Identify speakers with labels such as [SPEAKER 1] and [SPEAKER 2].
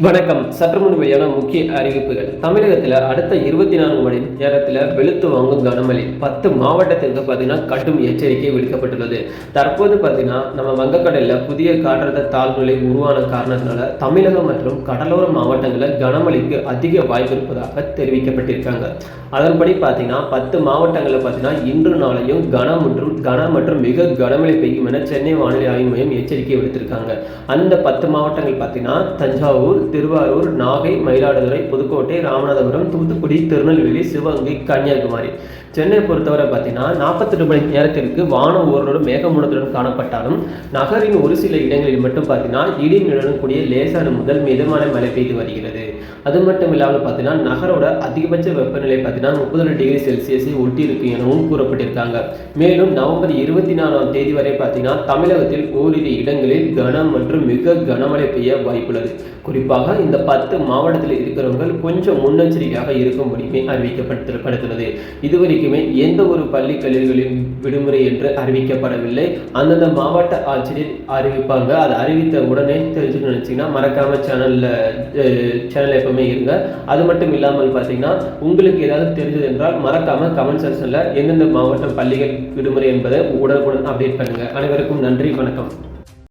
[SPEAKER 1] வணக்கம். சற்று முன்மையான முக்கிய அறிவிப்புகள். தமிழகத்தில் அடுத்த இருபத்தி நான்கு மணி நேரத்தில் வெளுத்து வாங்கும் கனமழை பத்து மாவட்டத்திற்கு பார்த்தீங்கன்னா கடும் எச்சரிக்கை விடுக்கப்பட்டுள்ளது. தற்போது பார்த்தீங்கன்னா நம்ம வங்கக்கடலில் புதிய காற்றழுத்த தாழ்நிலை உருவான காரணத்தினால தமிழகம் மற்றும் கடலோர மாவட்டங்களில் கனமழைக்கு அதிக வாய்ப்பு இருப்பதாக தெரிவிக்கப்பட்டிருக்காங்க. அதன்படி பார்த்தீங்கன்னா பத்து மாவட்டங்களில் பார்த்தீங்கன்னா இன்று நாளையும் கனம் மற்றும் கன மற்றும் மிக கனமழை பெய்யும் என சென்னை வானிலை ஆய்வு மையம் எச்சரிக்கை விடுத்திருக்காங்க. அந்த பத்து மாவட்டங்கள் பார்த்தீங்கன்னா தஞ்சாவூர் திருவாரூர் நாகை மயிலாடுதுறை புதுக்கோட்டை ராமநாதபுரம் தூத்துக்குடி திருநெல்வேலி சிவகங்கை கன்னியாகுமரி. சென்னை பொறுத்தவரை பார்த்தீங்கன்னா நாற்பத்தெட்டு மணி நேரத்திற்கு வானம் ஓரளவு மேகமூலத்துடன் காணப்பட்டாலும் நகரின் ஒரு சில இடங்களில் மட்டும் பார்த்தீங்கன்னா இடி கூடிய லேசான முதல் மிதமான மழை பெய்து வருகிறது. அது மட்டும் இல்லாமல் பார்த்தீங்கன்னா நகரோட அதிகபட்ச வெப்பநிலை பார்த்தீங்கன்னா முப்பது டிகிரி செல்சியஸை ஒட்டி இருக்கு எனவும் கூறப்பட்டிருக்காங்க. மேலும் நவம்பர் இருபத்தி நாலாம் தேதி வரை பார்த்தீங்கன்னா தமிழகத்தில் ஓரிரு இடங்களில் கனம் மற்றும் மிக கனமழை பெய்ய வாய்ப்புள்ளது. குறிப்பாக இந்த பத்து மாவட்டத்தில் இருக்கிறவங்க கொஞ்சம் முன்னெச்சரிக்கையாக இருக்கும்படியுமே அறிவிக்கப்படுத்தப்படுத்துள்ளது இதுவரைக்குமே எந்த ஒரு பள்ளி கல்லூரிகளின் விடுமுறை என்று அறிவிக்கப்படவில்லை. அந்தந்த மாவட்ட ஆட்சியர் அறிவிப்பாங்க. அதை அறிவித்த உடனே தெரிஞ்சுக்கணும்னு நினச்சிங்கன்னா மறக்காமல் சேனலில் சேனல் எப்பவுமே இருங்க. அது மட்டும் இல்லாமல் பார்த்தீங்கன்னா உங்களுக்கு ஏதாவது தெரிஞ்சது என்றால் மறக்காமல் கமெண்ட் செக்ஷனில் எந்தெந்த மாவட்ட பள்ளிகள் விடுமுறை என்பதை உடனுக்குடன் அப்டேட் பண்ணுங்கள் அனைவருக்கும் நன்றி வணக்கம்.